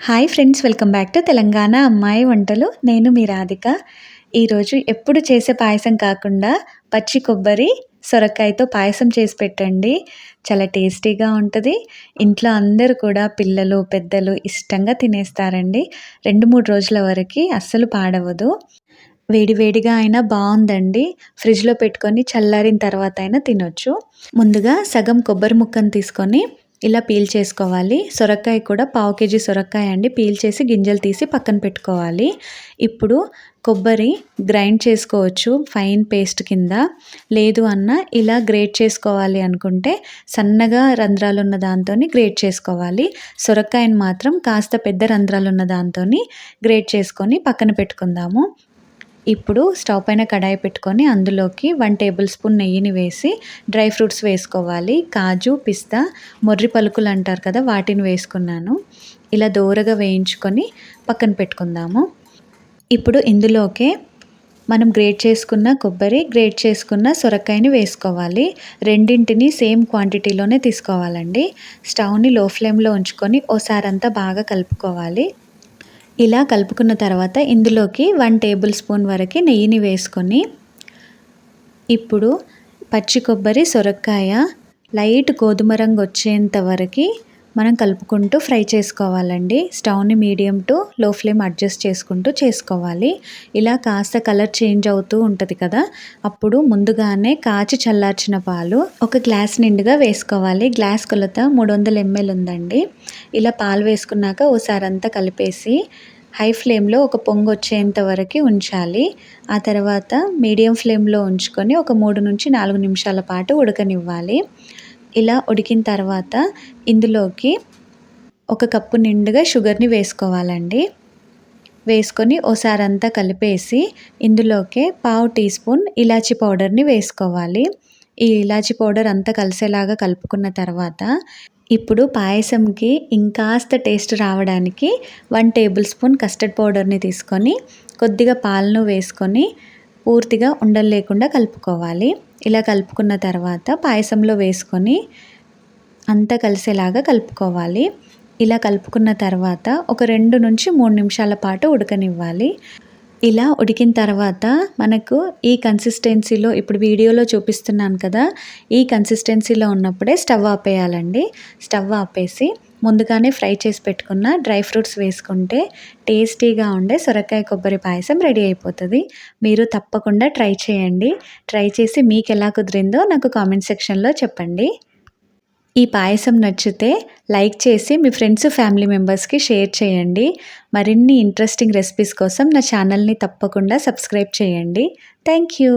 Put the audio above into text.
Hi friends welcome back to Telangana అమ్మాయి వంటలు. నేను మీ రాధిక. ఈరోజు ఎప్పుడు చేసే పాయసం కాకుండా పచ్చి కొబ్బరి సొరకాయతో పాయసం చేసి పెట్టండి. చాలా టేస్టీగా ఉంటుంది. ఇంట్లో అందరూ కూడా పిల్లలు పెద్దలు ఇష్టంగా తినేస్తారండి. రెండు మూడు రోజుల వరకు అస్సలు పాడవదు. వేడివేడిగా అయినా బాగుందండి. ఫ్రిడ్జ్లో పెట్టుకొని చల్లారిన తర్వాత అయినా తినొచ్చు. ముందుగా సగం కొబ్బరి ముక్కను తీసుకొని ఇలా పీల్ చేసుకోవాలి. సొరకాయ కూడా పావు కేజీ సొరకాయ అండి. పీల్ చేసి గింజలు తీసి పక్కన పెట్టుకోవాలి. ఇప్పుడు కొబ్బరి గ్రైండ్ చేసుకోవచ్చు ఫైన్ పేస్ట్ కింద. లేదు అన్న ఇలా గ్రేట్ చేసుకోవాలి అనుకుంటే సన్నగా రంధ్రాలు ఉన్న దాంతో గ్రేట్ చేసుకోవాలి. సొరకాయని మాత్రం కాస్త పెద్ద రంధ్రాలు ఉన్న దాంతో గ్రేట్ చేసుకొని పక్కన పెట్టుకుందాము. ఇప్పుడు స్టవ్ పైన కడాయి పెట్టుకొని అందులోకి వన్ టేబుల్ స్పూన్ నెయ్యిని వేసి డ్రై ఫ్రూట్స్ వేసుకోవాలి. కాజు పిస్తా మొర్రి పలుకులు అంటారు కదా వాటిని వేసుకున్నాను. ఇలా దోరగా వేయించుకొని పక్కన పెట్టుకుందాము. ఇప్పుడు ఇందులోకే మనం గ్రేట్ చేసుకున్న కొబ్బరి గ్రేట్ చేసుకున్న సొరకాయని వేసుకోవాలి. రెండింటిని సేమ్ క్వాంటిటీలోనే తీసుకోవాలండి. స్టవ్ని లో ఫ్లేమ్లో ఉంచుకొని ఓసారంతా బాగా కలుపుకోవాలి. ఇలా కలుపుకున్న తర్వాత ఇందులోకి వన్ టేబుల్ స్పూన్ వరకు నెయ్యిని వేసుకొని ఇప్పుడు పచ్చి కొబ్బరి సొరకాయ లైట్ గోధుమ రంగు వచ్చేంత వరకు మనం కలుపుకుంటూ ఫ్రై చేసుకోవాలండి. స్టవ్ని medium to low flame adjust చేసుకుంటూ చేసుకోవాలి. ఇలా కాస్త కలర్ చేంజ్ అవుతూ ఉంటుంది కదా. అప్పుడు ముందుగానే కాచి చల్లార్చిన పాలు ఒక గ్లాస్ నిండుగా వేసుకోవాలి. గ్లాస్ కొలత మూడు వందల ఎంఎల్ ఉందండి. ఇలా పాలు వేసుకున్నాక ఓసారి అంతా కలిపేసి హై ఫ్లేమ్లో ఒక పొంగు వచ్చేంత వరకు ఉంచాలి. ఆ తర్వాత మీడియం ఫ్లేమ్లో ఉంచుకొని ఒక మూడు నుంచి నాలుగు నిమిషాల పాటు ఉడకనివ్వాలి. ఇలా ఉడికిన తర్వాత ఇందులోకి ఒక కప్పు నిండుగా షుగర్ని వేసుకోవాలండి. వేసుకొని ఓసారి అంతా కలిపేసి ఇందులోకే పావు టీ స్పూన్ ఇలాచి పౌడర్ని వేసుకోవాలి. ఈ ఇలాచి పౌడర్ అంతా కలిసేలాగా కలుపుకున్న తర్వాత ఇప్పుడు పాయసంకి ఇంకాస్త టేస్ట్ రావడానికి వన్ టేబుల్ స్పూన్ కస్టర్డ్ పౌడర్ని తీసుకొని కొద్దిగా పాలను వేసుకొని పూర్తిగా ఉండలు లేకుండా కలుపుకోవాలి. ఇలా కలుపుకున్న తర్వాత పాయసంలో వేసుకొని అంతా కలిసేలాగా కలుపుకోవాలి. ఇలా కలుపుకున్న తర్వాత ఒక రెండు నుంచి మూడు నిమిషాల పాటు ఉడకనివ్వాలి. ఇలా ఉడికిన తర్వాత మనకు ఈ కన్సిస్టెన్సీలో ఇప్పుడు వీడియోలో చూపిస్తున్నాను కదా ఈ కన్సిస్టెన్సీలో ఉన్నప్పుడే స్టవ్ ఆపేయాలండి. స్టవ్ ఆపేసి ముందుగానే ఫ్రై చేసి పెట్టుకున్న డ్రై ఫ్రూట్స్ వేసుకుంటే టేస్టీగా ఉండే సొరకాయ కొబ్బరి పాయసం రెడీ అయిపోతుంది. మీరు తప్పకుండా ట్రై చేయండి. ట్రై చేసి మీకు ఎలా కుదిరిందో నాకు కామెంట్ సెక్షన్లో చెప్పండి. ఈ పాయసం నచ్చితే లైక్ చేసి మీ ఫ్రెండ్స్ ఫ్యామిలీ మెంబర్స్కి షేర్ చేయండి. మరిన్ని ఇంట్రెస్టింగ్ రెసిపీస్ కోసం నా ఛానల్ని తప్పకుండా సబ్స్క్రైబ్ చేయండి. Thank you.